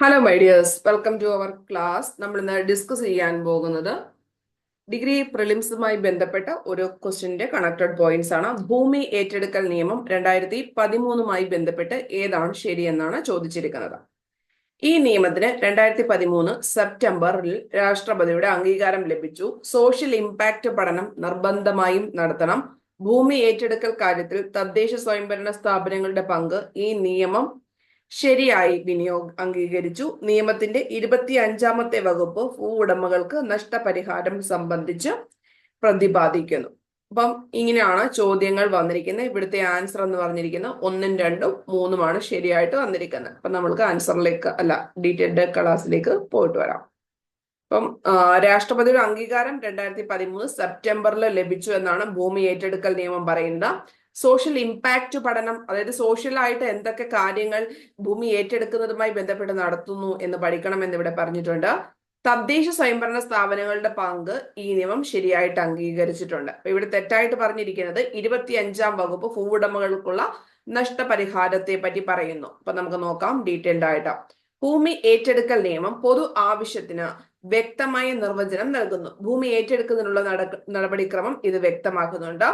Hello my dears welcome to our class നമ്മൾ ഇന്ന് discuss ചെയ്യാൻ പോകുന്നത് ഡിഗ്രി പ്രിലിംസുമായി ബന്ധപ്പെട്ട ഒരു ക്വസ്റ്റിന്റെ കണക്റ്റഡ് പോയിന്റ്സ് ആണ്. ഭൂമി ഏറ്റെടുക്കൽ നിയമം രണ്ടായിരത്തി പതിമൂന്നുമായി ബന്ധപ്പെട്ട് ഏതാണ് ശരിയെന്നാണ് ചോദിച്ചിരിക്കുന്നത്. ഈ നിയമത്തിന് രണ്ടായിരത്തി പതിമൂന്ന് സെപ്റ്റംബറിൽ രാഷ്ട്രപതിയുടെ അംഗീകാരം ലഭിച്ചു. സോഷ്യൽ ഇമ്പാക്റ്റ് പഠനം നിർബന്ധമായും നടത്തണം. ഭൂമി ഏറ്റെടുക്കൽ കാര്യത്തിൽ തദ്ദേശ സ്വയംഭരണ സ്ഥാപനങ്ങളുടെ പങ്ക് ഈ നിയമം ശരിയായി വിനിയോഗ അംഗീകരിച്ചു. നിയമത്തിന്റെ ഇരുപത്തി അഞ്ചാമത്തെ വകുപ്പ് ഭൂ ഉടമകൾക്ക് നഷ്ടപരിഹാരം സംബന്ധിച്ച് പ്രതിപാദിക്കുന്നു. അപ്പം ഇങ്ങനെയാണ് ചോദ്യങ്ങൾ വന്നിരിക്കുന്നത്. ഇവിടുത്തെ ആൻസർ എന്ന് പറഞ്ഞിരിക്കുന്നത് ഒന്നും രണ്ടും മൂന്നുമാണ് ശരിയായിട്ട് വന്നിരിക്കുന്നത്. അപ്പൊ നമ്മൾക്ക് ആൻസറിലേക്ക് അല്ല ഡീറ്റെയിൽഡ് ക്ലാസ്സിലേക്ക് പോയിട്ട് വരാം. അപ്പം രാഷ്ട്രപതിയുടെ അംഗീകാരം രണ്ടായിരത്തി പതിമൂന്ന് സെപ്റ്റംബറിൽ ലഭിച്ചു എന്നാണ് ഭൂമി ഏറ്റെടുക്കൽ നിയമം പറയുന്നത്. സോഷ്യൽ ഇമ്പാക്റ്റ് പഠനം അതായത് സോഷ്യലായിട്ട് എന്തൊക്കെ കാര്യങ്ങൾ ഭൂമി ഏറ്റെടുക്കുന്നതുമായി ബന്ധപ്പെട്ട് നടത്തുന്നു എന്ന് പഠിക്കണം എന്ന് ഇവിടെ പറഞ്ഞിട്ടുണ്ട്. തദ്ദേശ സ്വയംഭരണ സ്ഥാപനങ്ങളുടെ പങ്ക് ഈ നിയമം ശരിയായിട്ട് അംഗീകരിച്ചിട്ടുണ്ട്. അപ്പൊ ഇവിടെ തെറ്റായിട്ട് പറഞ്ഞിരിക്കുന്നത് ഇരുപത്തി അഞ്ചാം വകുപ്പ് ഭൂവുടമകൾക്കുള്ള നഷ്ടപരിഹാരത്തെ പറ്റി പറയുന്നു. അപ്പൊ നമുക്ക് നോക്കാം ഡീറ്റെയിൽഡ് ആയിട്ട്. ഭൂമി ഏറ്റെടുക്കൽ നിയമം പൊതു ആവശ്യത്തിന് വ്യക്തമായ നിർവചനം നൽകുന്നു. ഭൂമി ഏറ്റെടുക്കുന്നതിനുള്ള നടപടിക്രമം ഇത് വ്യക്തമാക്കുന്നുണ്ട്.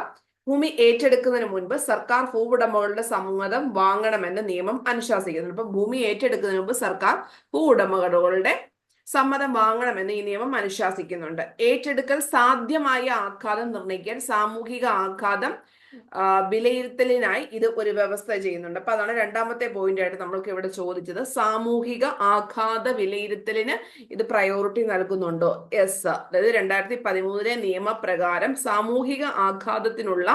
ഭൂമി ഏറ്റെടുക്കുന്നതിന് മുൻപ് സർക്കാർ ഭൂവുടമകളുടെ സമ്മതം വാങ്ങണമെന്ന് നിയമം അനുശാസിക്കുന്നുണ്ട് അപ്പൊ ഭൂമി ഏറ്റെടുക്കുന്നതിന് മുമ്പ് സർക്കാർ ഭൂവുടമകളുടെ സമ്മതം വാങ്ങണമെന്ന് ഈ നിയമം അനുശാസിക്കുന്നുണ്ട്. ഏറ്റെടുക്കൽ സാധ്യമായ ആഘാതം നിർണയിക്കാൻ സാമൂഹിക ആഘാതം വിലയിരുത്തലിനായി ഇത് ഒരു വ്യവസ്ഥ ചെയ്യുന്നുണ്ട്. അപ്പൊ അതാണ് രണ്ടാമത്തെ പോയിന്റ് ആയിട്ട് നമ്മൾക്ക് ഇവിടെ ചോദിച്ചത്. സാമൂഹിക ആഘാത വിലയിരുത്തലിന് ഇത് പ്രയോറിറ്റി നൽകുന്നുണ്ടോ? എസ് അതായത് രണ്ടായിരത്തി പതിമൂന്നിലെ നിയമപ്രകാരം സാമൂഹിക ആഘാതത്തിനുള്ള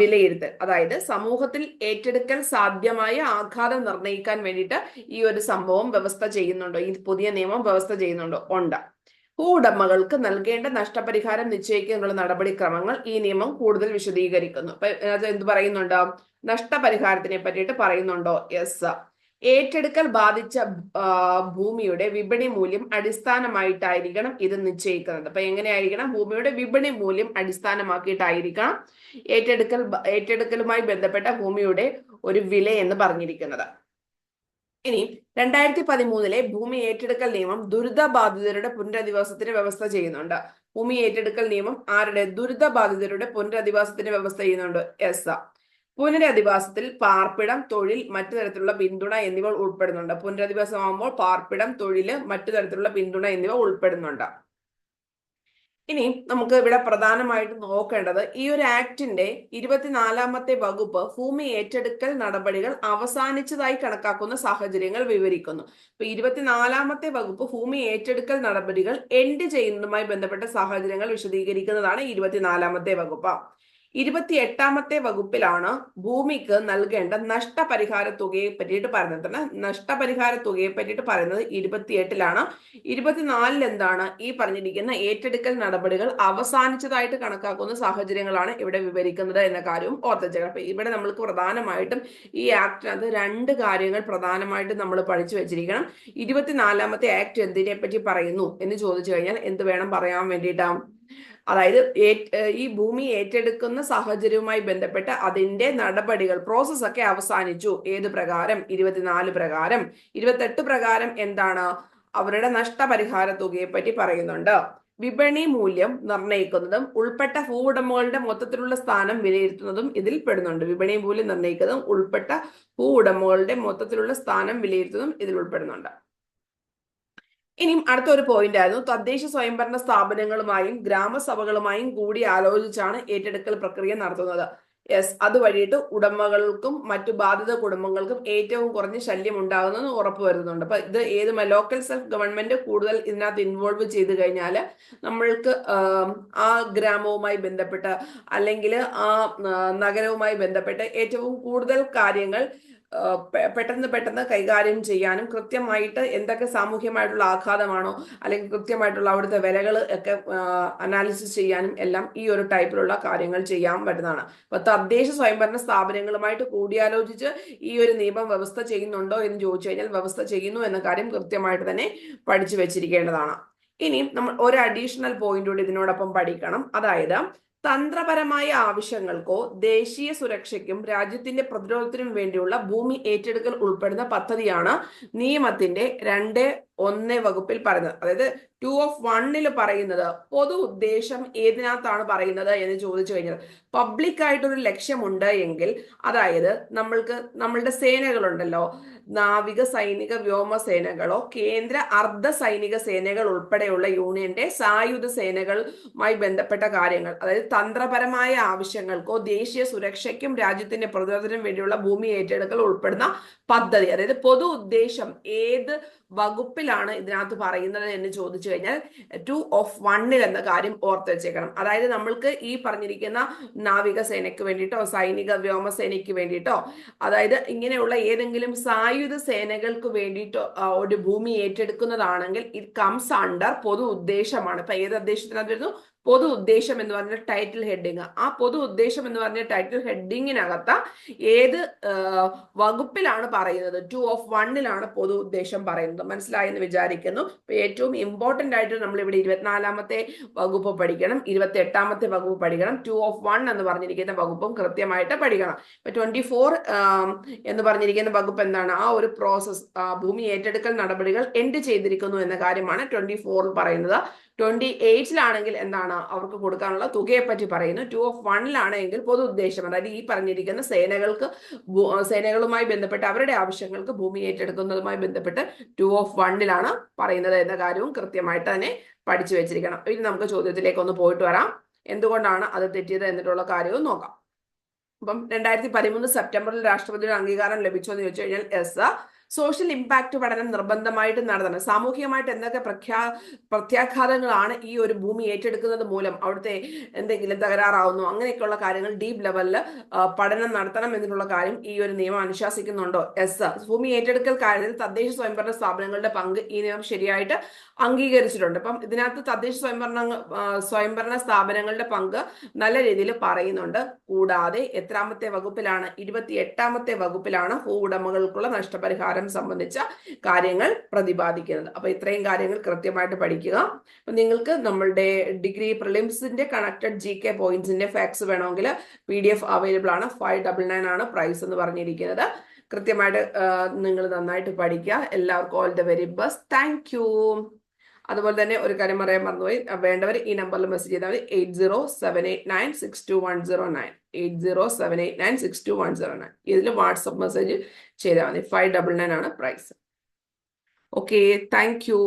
വിലയിരുത്തൽ. അതായത് സമൂഹത്തിൽ ഏറ്റെടുക്കൽ സാധ്യമായ ആഘാതം നിർണയിക്കാൻ വേണ്ടിയിട്ട് ഈ ഒരു സംഭവം വ്യവസ്ഥ ചെയ്യുന്നുണ്ടോ? ഈ പുതിയ നിയമം വ്യവസ്ഥ ചെയ്യുന്നുണ്ടോ? ഉണ്ട്. ഭൂവുടമകൾക്ക് നൽകേണ്ട നഷ്ടപരിഹാരം നിശ്ചയിക്കാനുള്ള നടപടിക്രമങ്ങൾ ഈ നിയമം കൂടുതൽ വിശദീകരിക്കുന്നു. അത് എന്ത് പറയുന്നുണ്ട്? നഷ്ടപരിഹാരത്തിനെ പറ്റിയിട്ട് പറയുന്നുണ്ടോ? യെസ് ഏറ്റെടുക്കൽ ബാധിച്ച ഭൂമിയുടെ വിപണി മൂല്യം അടിസ്ഥാനമായിട്ടായിരിക്കണം ഇത് നിശ്ചയിക്കുന്നത്. അപ്പൊ എങ്ങനെയായിരിക്കണം? ഭൂമിയുടെ വിപണി മൂല്യം അടിസ്ഥാനമാക്കിയിട്ടായിരിക്കണം ഏറ്റെടുക്കൽ ഏറ്റെടുക്കലുമായി ബന്ധപ്പെട്ട ഭൂമിയുടെ ഒരു വില എന്ന് പറഞ്ഞിരിക്കുന്നത്. ഇനി രണ്ടായിരത്തി പതിമൂന്നിലെ ഭൂമി ഏറ്റെടുക്കൽ നിയമം ദുരിതബാധിതരുടെ പുനരധിവാസത്തിന് വ്യവസ്ഥ ചെയ്യുന്നുണ്ട്. ഭൂമി ഏറ്റെടുക്കൽ നിയമം ആരുടെ ദുരിതബാധിതരുടെ പുനരധിവാസത്തിന് വ്യവസ്ഥ ചെയ്യുന്നുണ്ട്? എസ്. പുനരധിവാസത്തിൽ പാർപ്പിടം തൊഴിൽ മറ്റു തരത്തിലുള്ള പിന്തുണ എന്നിവ ഉൾപ്പെടുന്നുണ്ട്. പുനരധിവാസമാകുമ്പോൾ പാർപ്പിടം തൊഴിൽ മറ്റു തരത്തിലുള്ള പിന്തുണ എന്നിവ ഉൾപ്പെടുന്നുണ്ട്. ഇനി നമുക്ക് ഇവിടെ പ്രധാനമായിട്ട് നോക്കേണ്ടത് ഈ ഒരു ആക്ടിന്റെ ഇരുപത്തിനാലാമത്തെ വകുപ്പ് ഭൂമി ഏറ്റെടുക്കൽ നടപടികൾ അവസാനിച്ചതായി കണക്കാക്കുന്ന സാഹചര്യങ്ങൾ വിവരിക്കുന്നു. ഇപ്പൊ ഇരുപത്തിനാലാമത്തെ വകുപ്പ് ഭൂമി ഏറ്റെടുക്കൽ നടപടികൾ എൻഡ് ചെയ്യുന്നതുമായി ബന്ധപ്പെട്ട സാഹചര്യങ്ങൾ വിശദീകരിക്കുന്നതാണ് ഇരുപത്തിനാലാമത്തെ വകുപ്പ്. ഇരുപത്തി എട്ടാമത്തെ വകുപ്പിലാണ് ഭൂമിക്ക് നൽകേണ്ട നഷ്ടപരിഹാര തുകയെ പറ്റിയിട്ട് പറയുന്നത് നഷ്ടപരിഹാര തുകയെ പറ്റിയിട്ട് പറയുന്നത് ഇരുപത്തിയെട്ടിലാണ്. ഇരുപത്തിനാലിൽ എന്താണ് ഈ പറഞ്ഞിരിക്കുന്ന ഏറ്റെടുക്കൽ നടപടികൾ അവസാനിച്ചതായിട്ട് കണക്കാക്കുന്ന സാഹചര്യങ്ങളാണ് ഇവിടെ വിവരിക്കുന്നത് എന്ന കാര്യവും ഓർത്തിച്ചേക്കണം അപ്പൊ ഇവിടെ നമ്മൾക്ക് പ്രധാനമായിട്ടും ഈ ആക്ടിനകത്ത് രണ്ട് കാര്യങ്ങൾ പ്രധാനമായിട്ടും നമ്മൾ പഠിച്ചു വെച്ചിരിക്കണം. ഇരുപത്തിനാലാമത്തെ ആക്ട് എന്തിനെ പറ്റി പറയുന്നു എന്ന് ചോദിച്ചു കഴിഞ്ഞാൽ എന്ത് വേണം പറയാൻ വേണ്ടിയിട്ടാണ് അതായത് ഈ ഭൂമി ഏറ്റെടുക്കുന്ന സാഹചര്യവുമായി ബന്ധപ്പെട്ട് അതിന്റെ നടപടികൾ പ്രോസസ് ഒക്കെ അവസാനിച്ചു. ഏത് പ്രകാരം? ഇരുപത്തിനാല് പ്രകാരം. ഇരുപത്തെട്ട് പ്രകാരം എന്താണ്? അവരുടെ നഷ്ടപരിഹാര തുകയെ പറ്റി പറയുന്നുണ്ട്. വിപണി മൂല്യം നിർണയിക്കുന്നതും ഉൾപ്പെട്ട ഭൂവുടമകളുടെ മൊത്തത്തിലുള്ള സ്ഥാനം വിലയിരുത്തുന്നതും ഇതിൽ പെടുന്നുണ്ട്. വിപണി മൂല്യം നിർണയിക്കുന്നതും ഉൾപ്പെട്ട ഭൂവുടമകളുടെ മൊത്തത്തിലുള്ള സ്ഥാനം വിലയിരുത്തുന്നതും ഇതിൽ ഉൾപ്പെടുന്നുണ്ട്. ഇനിയും അടുത്ത ഒരു പോയിന്റ് ആയിരുന്നു. തദ്ദേശ സ്വയംഭരണ സ്ഥാപനങ്ങളുമായും ഗ്രാമസഭകളുമായും കൂടി ആലോചിച്ചാണ് ഏറ്റെടുക്കൽ പ്രക്രിയ നടത്തുന്നത്. യെസ് അത് വഴിയിട്ട് ഉടമകൾക്കും മറ്റു ബാധിത കുടുംബങ്ങൾക്കും ഏറ്റവും കുറഞ്ഞ ശല്യം ഉണ്ടാകുന്നെന്ന് ഉറപ്പ് വരുന്നുണ്ട്. അപ്പൊ ഇത് ഏത് ലോക്കൽ സെൽഫ് ഗവൺമെന്റ് കൂടുതൽ ഇതിനകത്ത് ഇൻവോൾവ് ചെയ്ത് കഴിഞ്ഞാൽ നമ്മൾക്ക് ആ ഗ്രാമവുമായി ബന്ധപ്പെട്ട് അല്ലെങ്കിൽ ആ നഗരവുമായി ബന്ധപ്പെട്ട് ഏറ്റവും കൂടുതൽ കാര്യങ്ങൾ പെട്ടെന്ന് പെട്ടെന്ന് കൈകാര്യം ചെയ്യാനും കൃത്യമായിട്ട് എന്തൊക്കെ സാമൂഹ്യമായിട്ടുള്ള ആഘാതമാണോ അല്ലെങ്കിൽ കൃത്യമായിട്ടുള്ള അവിടുത്തെ വിലകൾ ഒക്കെ അനാലിസിസ് ചെയ്യാനും എല്ലാം ഈ ഒരു ടൈപ്പിലുള്ള കാര്യങ്ങൾ ചെയ്യാൻ പറ്റുന്നതാണ്. അപ്പൊ തദ്ദേശ സ്വയംഭരണ സ്ഥാപനങ്ങളുമായിട്ട് കൂടിയാലോചിച്ച് ഈ ഒരു നിയമം വ്യവസ്ഥ ചെയ്യുന്നുണ്ടോ എന്ന് ചോദിച്ചു കഴിഞ്ഞാൽ വ്യവസ്ഥ ചെയ്യുന്നു എന്ന കാര്യം കൃത്യമായിട്ട് തന്നെ പഠിച്ചു വെച്ചിരിക്കേണ്ടതാണ്. ഇനി നമ്മൾ ഒരു അഡീഷണൽ പോയിന്റ് കൂടി ഇതിനോടൊപ്പം പഠിക്കണം. അതായത് തന്ത്രപരമായ ആവശ്യങ്ങൾക്കോ ദേശീയ സുരക്ഷയ്ക്കും രാജ്യത്തിന്റെ പ്രതിരോധത്തിനും വേണ്ടിയുള്ള ഭൂമി ഏറ്റെടുക്കൽ ഉൾപ്പെടുന്ന പദ്ധതിയാണ് നിയമത്തിന്റെ രണ്ട് ഒന്ന് വകുപ്പിൽ പറയുന്നത്. അതായത് ടു ഓഫ് വണ്ണിൽ പറയുന്നത് പൊതു ഉദ്ദേശം ഏതിനകത്താണ് പറയുന്നത് എന്ന് ചോദിച്ചു കഴിഞ്ഞാൽ പബ്ലിക് ആയിട്ടൊരു ലക്ഷ്യമുണ്ട് എങ്കിൽ അതായത് നമ്മൾക്ക് നമ്മളുടെ സേനകളുണ്ടല്ലോ. നാവിക സൈനിക വ്യോമ സേനകളോ കേന്ദ്ര അർദ്ധ സൈനിക സേനകൾ ഉൾപ്പെടെയുള്ള യൂണിയന്റെ സായുധ സേനകളുമായി ബന്ധപ്പെട്ട കാര്യങ്ങൾ അതായത് തന്ത്രപരമായ ആവശ്യങ്ങൾക്കോ ദേശീയ സുരക്ഷയ്ക്കും രാജ്യത്തിന്റെ പ്രതിരോധത്തിനും വേണ്ടിയുള്ള ഭൂമി ഏറ്റെടുക്കൽ ഉൾപ്പെടുന്ന പദ്ധതി അതായത് പൊതു ഉദ്ദേശം ഏത് വകുപ്പിലാണ് ഇതിനകത്ത് പറയുന്നത് എന്ന് ചോദിച്ചു കഴിഞ്ഞാൽ ടു ഓഫ് വണ്ണിൽ എന്ന കാര്യം ഓർത്ത് വെച്ചേക്കണം അതായത് നമ്മൾക്ക് ഈ പറഞ്ഞിരിക്കുന്ന നാവികസേനയ്ക്ക് വേണ്ടിയിട്ടോ സൈനിക വ്യോമസേനയ്ക്ക് വേണ്ടിയിട്ടോ അതായത് ഇങ്ങനെയുള്ള ഏതെങ്കിലും സായുധ സേനകൾക്ക് വേണ്ടിയിട്ടോ ഒരു ഭൂമി ഏറ്റെടുക്കുന്നതാണെങ്കിൽ ഇറ്റ് കംസ് അണ്ടർ പൊതു ഉദ്ദേശമാണ്. ഇപ്പൊ ഏത് ഉദ്ദേശത്തിനകത്ത് വരുന്നു? പൊതു ഉദ്ദേശം എന്ന് പറഞ്ഞ ടൈറ്റിൽ ഹെഡിങ് ആ പൊതു ഉദ്ദേശം എന്ന് പറഞ്ഞ ടൈറ്റിൽ ഹെഡിങ്ങിനകത്ത് ഏത് വകുപ്പിലാണ് പറയുന്നത്? ടു ഓഫ് വണ്ണിലാണ് പൊതു ഉദ്ദേശം പറയുന്നത്. മനസ്സിലായെന്ന് വിചാരിക്കുന്നു. ഏറ്റവും ഇമ്പോർട്ടന്റ് ആയിട്ട് നമ്മൾ ഇവിടെ ഇരുപത്തിനാലാമത്തെ വകുപ്പ് പഠിക്കണം. ഇരുപത്തി എട്ടാമത്തെ വകുപ്പ് പഠിക്കണം. ടു ഓഫ് വൺ എന്ന് പറഞ്ഞിരിക്കുന്ന വകുപ്പും കൃത്യമായിട്ട് പഠിക്കണം. ഇപ്പൊ ട്വന്റി ഫോർ എന്ന് പറഞ്ഞിരിക്കുന്ന വകുപ്പ് എന്താണ്? ആ ഒരു പ്രോസസ് ഭൂമി ഏറ്റെടുക്കൽ നടപടികൾ എൻഡ് ചെയ്തിരിക്കുന്നു എന്ന കാര്യമാണ് ട്വന്റി ഫോറിൽ പറയുന്നത്. ട്വന്റി എയ്റ്റിലാണെങ്കിൽ എന്താണ്? അവർക്ക് കൊടുക്കാനുള്ള തുകയെ പറ്റി പറയുന്നു ടു ഓഫ് വണ്ണിലാണെങ്കിൽ പൊതു ഉദ്ദേശം. അതായത് ഈ പറഞ്ഞിരിക്കുന്ന സേനകൾക്ക് സേനകളുമായി ബന്ധപ്പെട്ട് അവരുടെ ആവശ്യങ്ങൾക്ക് ഭൂമി ഏറ്റെടുക്കുന്നതുമായി ബന്ധപ്പെട്ട് ടു ഓഫ് വണ്ണിലാണ് പറയുന്നത് എന്ന കാര്യവും കൃത്യമായിട്ട് തന്നെ പഠിച്ചു വെച്ചിരിക്കണം. ഇനി നമുക്ക് ചോദ്യത്തിലേക്ക് ഒന്ന് പോയിട്ട് വരാം. എന്തുകൊണ്ടാണ് അത് തെറ്റിയത് എന്നിട്ടുള്ള കാര്യവും നോക്കാം. അപ്പം രണ്ടായിരത്തി പതിമൂന്ന് സെപ്റ്റംബറിൽ രാഷ്ട്രപതിയുടെ അംഗീകാരം ലഭിച്ചോ എന്ന് ചോദിച്ചു കഴിഞ്ഞാൽ എസ് സോഷ്യൽ ഇമ്പാക്ട് പഠനം നിർബന്ധമായിട്ട് നടത്തണം. സാമൂഹികമായിട്ട് എന്തൊക്കെ പ്രഖ്യാ പ്രത്യാഘാതങ്ങളാണ് ഈ ഒരു ഭൂമി ഏറ്റെടുക്കുന്നത് മൂലം അവിടുത്തെ എന്തെങ്കിലും തകരാറാവുന്നു അങ്ങനെയൊക്കെയുള്ള കാര്യങ്ങൾ ഡീപ് ലെവലിൽ പഠനം നടത്തണം എന്നുള്ള കാര്യം ഈ ഒരു നിയമം അനുശാസിക്കുന്നുണ്ടോ? എസ് ഭൂമി ഏറ്റെടുക്കൽ കാര്യത്തിൽ തദ്ദേശ സ്വയംഭരണ സ്ഥാപനങ്ങളുടെ പങ്ക് ഈ നിയമം ശരിയായിട്ട് അംഗീകരിച്ചിട്ടുണ്ട്. അപ്പം ഇതിനകത്ത് തദ്ദേശ സ്വയംഭരണ സ്വയംഭരണ സ്ഥാപനങ്ങളുടെ പങ്ക് നല്ല രീതിയിൽ പറയുന്നുണ്ട്. കൂടാതെ എത്രാമത്തെ വകുപ്പിലാണ് ഇരുപത്തി എട്ടാമത്തെ വകുപ്പിലാണ് ഭൂ ഉടമകൾക്കുള്ള നഷ്ടപരിഹാരം സംബന്ധിച്ച കാര്യങ്ങൾ പ്രതിപാദിക്കുന്നത്. അപ്പൊ ഇത്രയും കാര്യങ്ങൾ കൃത്യമായിട്ട് പഠിക്കുക. അപ്പൊ നിങ്ങൾക്ക് നമ്മളുടെ ഡിഗ്രി പ്രിലിംസിന്റെ കണക്റ്റഡ് ജി കെ പോയിന്റ്സിന്റെ ഫാക്സ് വേണമെങ്കിൽ പി ഡി എഫ് അവൈലബിൾ ആണ്. ഫൈവ് ഡബിൾ നയൻ ആണ് പ്രൈസ് എന്ന് പറഞ്ഞിരിക്കുന്നത്. കൃത്യമായിട്ട് നിങ്ങൾ നന്നായിട്ട് പഠിക്കുക. എല്ലാവർക്കും all the very best thank അതുപോലെ തന്നെ ഒരു കാര്യം പറയാൻ മറന്നുപോയി. വേണ്ടവർ ഈ നമ്പറിൽ മെസ്സേജ് ചെയ്താൽ മതി. Eight zero seven eight nine six two one zero nine eight zero seven eight nine six two one zero nine ഇതിൽ വാട്സപ്പ് മെസ്സേജ് ചെയ്താൽ മതി. ഫൈവ് ഡബിൾ നയൻ ആണ് പ്രൈസ് ഓക്കെ താങ്ക് യു